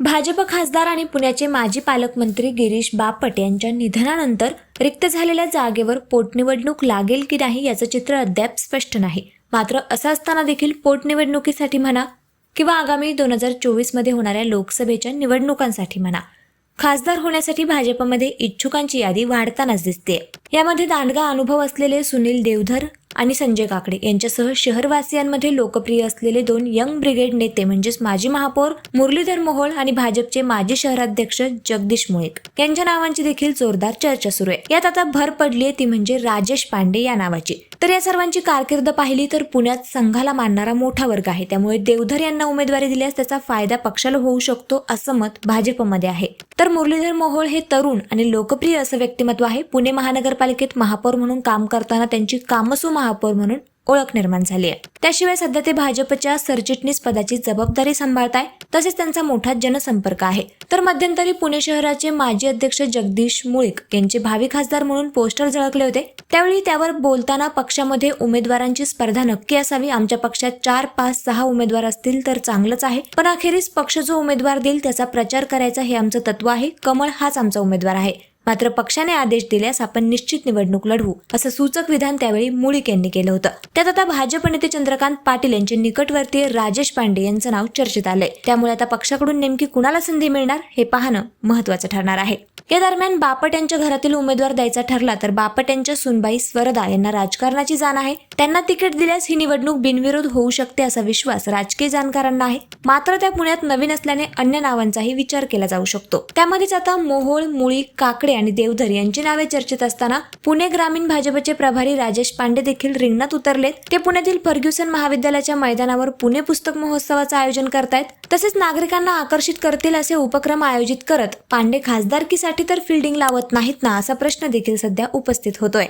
भाजप खासदार आणि पुण्याचे माजी पालकमंत्री गिरीश बापट यांच्या निधनानंतर रिक्त झालेल्या जागेवर पोटनिवडणूक लागेल की नाही याचं चित्र अद्याप स्पष्ट नाही. मात्र असं असताना देखील पोटनिवडणुकीसाठी म्हणा किंवा आगामी दोन हजार चोवीसमध्ये होणाऱ्या लोकसभेच्या निवडणुकांसाठी म्हणा. खासदार होण्यासाठी भाजपमध्ये इच्छुकांची यादी वाढतानाच दिसते यामध्ये दांडगा अनुभव असलेले सुनील देवधर आणि संजय काकडे यांच्यासह शहरवासियांमध्ये लोकप्रिय असलेले दोन यंग ब्रिगेड नेते म्हणजेच माजी महापौर मुरलीधर मोहोळ आणि भाजपचे माजी शहराध्यक्ष जगदीश मुळीक. यांच्या नावांची देखील जोरदार चर्चा सुरू आहे. यात आता भर पडली आहे ती म्हणजे राजेश पांडे या नावाची. तर या सर्वांची कारकीर्द पाहिली तर पुण्यात संघाला मानणारा मोठा वर्ग आहे. त्यामुळे देवधर यांना उमेदवारी दिल्यास त्याचा फायदा पक्षाला होऊ शकतो असं मत भाजपमध्ये आहे. तर मुरलीधर मोहोळ हे तरुण आणि लोकप्रिय असं व्यक्तिमत्व आहे. पुणे महानगरपालिकेत महापौर म्हणून काम करताना त्यांची कामसू महापौर म्हणून ओळख निर्माण झाली आहे. त्याशिवाय सध्या ते भाजपच्या सरचिटणीस पदाची जबाबदारी सांभाळताय. तसेच त्यांचा मोठा जनसंपर्क आहे. तर मध्यंतरी पुणे शहराचे माजी अध्यक्ष जगदीश मुळीक यांचे भावी खासदार म्हणून पोस्टर झळकले होते. त्यावेळी त्यावर बोलताना पक्षामध्ये उमेदवारांची स्पर्धा नक्की असावी. आमच्या पक्षात चार पाच सहा उमेदवार असतील तर चांगलंच आहे. पण अखेरीस पक्ष जो उमेदवार देईल त्याचा प्रचार करायचा हे आमचं तत्व आहे. कमळ हाच आमचा उमेदवार आहे. मात्र पक्षाने आदेश दिल्यास आपण निश्चित निवडणूक लढवू असं सूचक विधान त्यावेळी मुळीक यांनी केलं होतं. त्यात आता भाजप नेते चंद्रकांत पाटील यांचे निकटवर्तीय राजेश पांडे यांचं नाव चर्चेत आलंय. त्यामुळे आता पक्षाकडून नेमकी कुणाला संधी मिळणार हे पाहणं महत्वाचं ठरणार आहे. या दरम्यान बापट यांच्या घरातील उमेदवार द्यायचा ठरला तर बापट यांच्या सुनबाई स्वरदा यांना राजकारणाची जाण आहे. त्यांना तिकीट दिल्यास ही निवडणूक बिनविरोध होऊ शकते असा विश्वास राजकीय जाणकारांना आहे. मात्र त्या पुण्यात नवीन असल्याने अन्य नावांचाही विचार केला जाऊ शकतो. त्यामध्येच आता मोहोळ मुळी काकडे आणि देवधर यांची नावे चर्चेत असताना पुणे ग्रामीण भाजपचे प्रभारी राजेश पांडे देखील रिंगणात उतरलेत. ते पुण्यातील फर्ग्युसन महाविद्यालयाच्या मैदानावर पुणे पुस्तक महोत्सवाचं आयोजन करतायत. तसेच नागरिकांना आकर्षित करतील असे उपक्रम आयोजित करत पांडे खासदारकीसाठी तर फिल्डिंग लावत नाहीत ना असा प्रश्न देखील सध्या उपस्थित होतोय.